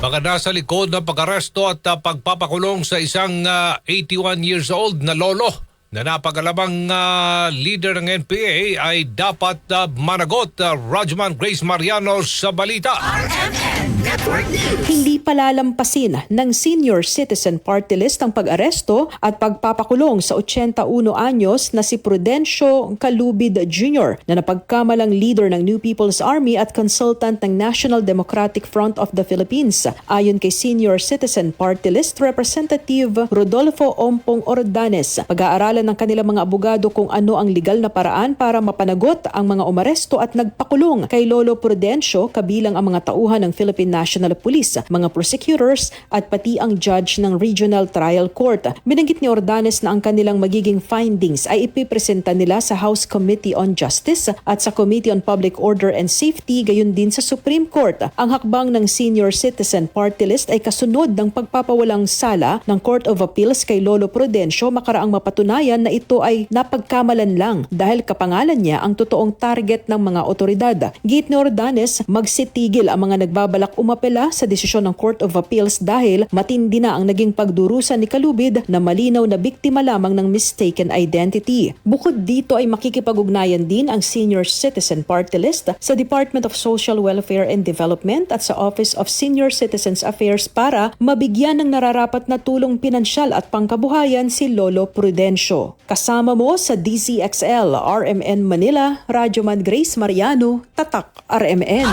Baka nasa likod ng pag-aresto at uh, pagpapakulong sa isang uh, 81 years old na lolo na napagalamang uh, leader ng NPA ay dapat uh, managot uh, Rajman Grace Mariano sa balita. Hindi palalampasin ng Senior Citizen Party List ang pag-aresto at pagpapakulong sa 81 anyos na si Prudencio Calubid Jr. na napagkamalang leader ng New People's Army at consultant ng National Democratic Front of the Philippines. Ayon kay Senior Citizen Party List Representative Rodolfo Ompong Ordanes, pag-aaralan ng kanilang mga abogado kung ano ang legal na paraan para mapanagot ang mga umaresto at nagpakulong kay Lolo Prudencio kabilang ang mga tauhan ng Philippine National Police, mga prosecutors at pati ang judge ng Regional Trial Court. Binanggit ni Ordanes na ang kanilang magiging findings ay ipipresenta nila sa House Committee on Justice at sa Committee on Public Order and Safety gayon din sa Supreme Court. Ang hakbang ng Senior Citizen Party List ay kasunod ng pagpapawalang sala ng Court of Appeals kay Lolo Prudencio makaraang mapatunayan na ito ay napagkamalan lang dahil kapangalan niya ang totoong target ng mga otoridad. Git ni Ordanes, magsitigil ang mga nagbabalak umapela sa desisyon ng Court of Appeals dahil matindi na ang naging pagdurusa ni Kalubid na malinaw na biktima lamang ng mistaken identity. Bukod dito ay makikipag-ugnayan din ang Senior Citizen Party List sa Department of Social Welfare and Development at sa Office of Senior Citizens Affairs para mabigyan ng nararapat na tulong pinansyal at pangkabuhayan si Lolo Prudencio. Kasama mo sa DCXL, RMN Manila, Radyo Grace Mariano, Tatak RMN.